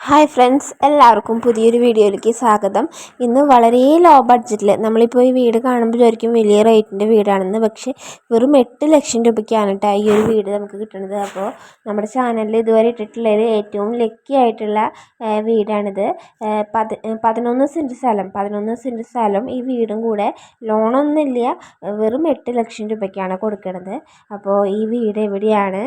Hi friends എല്ലാവർക്കും പുതിയൊരു വീഡിയോയിലേക്ക് സ്വാഗതം. ഇന്ന് വളരെ ലോ ബഡ്ജറ്റിൽ നമ്മളിപ്പോൾ ഈ വീട് കാണുമ്പോഴായിരിക്കും വലിയ റേറ്റിന്റെ വീടാണെന്ന്. പക്ഷേ വെറും എട്ട് ലക്ഷം രൂപയ്ക്കാണ് കേട്ടോ ഈ ഒരു വീട് നമുക്ക് കിട്ടുന്നത് അപ്പോൾ നമ്മുടെ ചാനലിൽ ഇതുവരെ ഇട്ടിട്ടുള്ളതിൽ ഏറ്റവും ലക്കി ആയിട്ടുള്ള വീടാണിത്. പതി പതിനൊന്ന് സെന്റ് സ്ഥലം. പതിനൊന്ന് സെന്റ് സ്ഥലം ഈ വീടും കൂടെ ലോണൊന്നുമില്ല വെറും എട്ട് ലക്ഷം രൂപയ്ക്കാണ് കൊടുക്കുന്നത് അപ്പോൾ ഈ വീട് എവിടെയാണ്?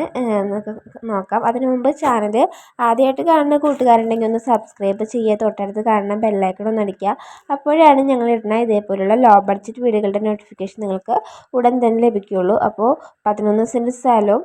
നോക്കാം. അതിനു മുമ്പ് ചാനൽ ആദ്യമായിട്ട് കാണുന്ന കൂട്ടുകാർ ഉണ്ടെങ്കിൽ ഒന്ന് സബ്സ്ക്രൈബ് ചെയ്യുക. തൊട്ടടുത്ത് കാണുന്ന ബെല്ലൈക്കൺ ഒന്ന് അടിക്കുക. അപ്പോഴാണ് ഞങ്ങൾ ഇടുന്ന ഇതേപോലുള്ള ലോ ബഡ്ജറ്റ് വീടുകളുടെ നോട്ടിഫിക്കേഷൻ നിങ്ങൾക്ക് ഉടൻ തന്നെ ലഭിക്കുകയുള്ളൂ. അപ്പോൾ പതിനൊന്ന് സെന്റ് സ്ഥലവും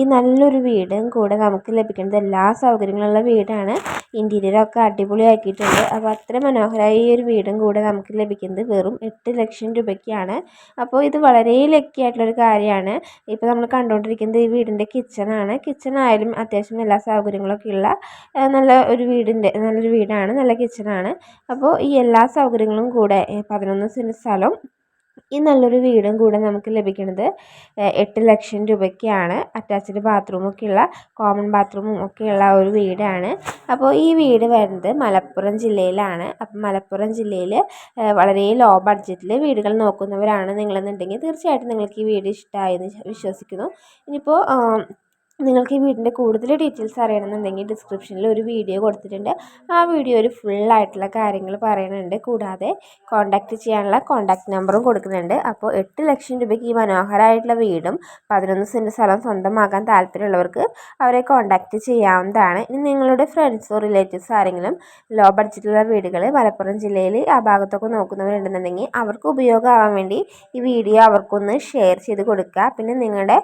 ഈ നല്ലൊരു വീടും കൂടെ നമുക്ക് ലഭിക്കുന്നത് എല്ലാ സൗകര്യങ്ങളുള്ള വീടാണ്. ഇന്റീരിയറൊക്കെ അടിപൊളിയാക്കിയിട്ടുണ്ട്. അപ്പോൾ അത്ര മനോഹരമായ ഈ ഒരു വീടും കൂടെ നമുക്ക് ലഭിക്കുന്നത് വെറും എട്ട് ലക്ഷം രൂപയ്ക്കാണ്. അപ്പോൾ ഇത് വളരെ ലക്കി ആയിട്ടുള്ളൊരു കാര്യമാണ്. ഇപ്പോൾ നമ്മൾ കണ്ടുകൊണ്ടിരിക്കുന്നത് ഈ വീടിന്റെ കിച്ചണാണ് കിച്ചൺ ആയാലും അത്യാവശ്യം എല്ലാ സൗകര്യങ്ങളൊക്കെ ഉള്ള നല്ല ഒരു വീടിന്റെ നല്ലൊരു വീടാണ് നല്ല കിച്ചണാണ്. അപ്പോൾ ഈ എല്ലാ സൗകര്യങ്ങളും കൂടെ പതിനൊന്ന് സെന്റ് സ്ഥലം ഈ നല്ലൊരു വീടും കൂടെ നമുക്ക് ലഭിക്കുന്നത് എട്ട് ലക്ഷം രൂപയ്ക്കാണ്. അറ്റാച്ച്ഡ് ബാത്റൂമൊക്കെയുള്ള കോമൺ ബാത്റൂമും ഒക്കെയുള്ള ഒരു വീടാണ്. അപ്പോൾ ഈ വീട് വരുന്നത് മലപ്പുറം ജില്ലയിലാണ്. അപ്പം മലപ്പുറം ജില്ലയിൽ വളരെ ലോ ബഡ്ജറ്റിൽ വീടുകൾ നോക്കുന്നവരാണ് നിങ്ങളെന്നുണ്ടെങ്കിൽ തീർച്ചയായിട്ടും നിങ്ങൾക്ക് ഈ വീട് ഇഷ്ടമായെന്ന് വിശ്വസിക്കുന്നു. ഇനിയിപ്പോൾ നിങ്ങൾക്ക് ഈ വീടിന്റെ കൂടുതൽ ഡീറ്റെയിൽസ് അറിയണമെന്നുണ്ടെങ്കിൽ ഡിസ്ക്രിപ്ഷനിൽ ഒരു വീഡിയോ കൊടുത്തിട്ടുണ്ട്. ആ വീഡിയോയിൽ ഫുള്ളായിട്ടുള്ള കാര്യങ്ങൾ പറയുന്നുണ്ട് കൂടാതെ കോൺടാക്റ്റ് ചെയ്യാനുള്ള കോൺടാക്ട് നമ്പറും കൊടുക്കുന്നുണ്ട്. അപ്പോൾ എട്ട് ലക്ഷം രൂപയ്ക്ക് ഈ മനോഹരമായിട്ടുള്ള വീടും പതിനൊന്ന് സെന്റ് സ്ഥലം സ്വന്തമാക്കാൻ താല്പര്യമുള്ളവർക്ക് അവരെ കോൺടാക്റ്റ് ചെയ്യാവുന്നതാണ്. ഇനി നിങ്ങളുടെ ഫ്രണ്ട്സോ റിലേറ്റീവ്സോ ആരെങ്കിലും ലോ ബഡ്ജറ്റിലുള്ള വീടുകൾ മലപ്പുറം ജില്ലയിൽ ആ ഭാഗത്തൊക്കെ നോക്കുന്നവരുണ്ടെന്നുണ്ടെങ്കിൽ അവർക്ക് ഉപയോഗമാകാൻ വേണ്ടി ഈ വീഡിയോ അവർക്കൊന്ന് ഷെയർ ചെയ്ത് കൊടുക്കുക. പിന്നെ നിങ്ങളുടെ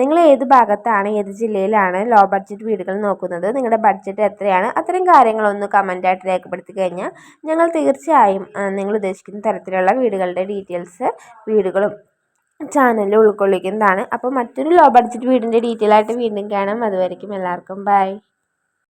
നിങ്ങൾ ഏത് ഭാഗത്താണ് ഏത് ജില്ലയിലാണ് ലോ ബഡ്ജറ്റ് വീടുകൾ നോക്കുന്നത്? നിങ്ങളുടെ ബഡ്ജറ്റ് എത്രയാണ്? അത്തരം കാര്യങ്ങളൊന്ന് കമന്റായിട്ട് രേഖപ്പെടുത്തി കഴിഞ്ഞാൽ ഞങ്ങൾ തീർച്ചയായും നിങ്ങൾ ഉദ്ദേശിക്കുന്ന തരത്തിലുള്ള വീടുകളുടെ ഡീറ്റെയിൽസ് വീടുകളും ചാനലിൽ ഉൾക്കൊള്ളിക്കുന്നതാണ്. അപ്പോൾ മറ്റൊരു ലോ ബഡ്ജറ്റ് വീടിന്റെ ഡീറ്റെയിൽ ആയിട്ട് വീണ്ടും കാണാം. അതുവരയ്ക്കും എല്ലാവർക്കും ബൈ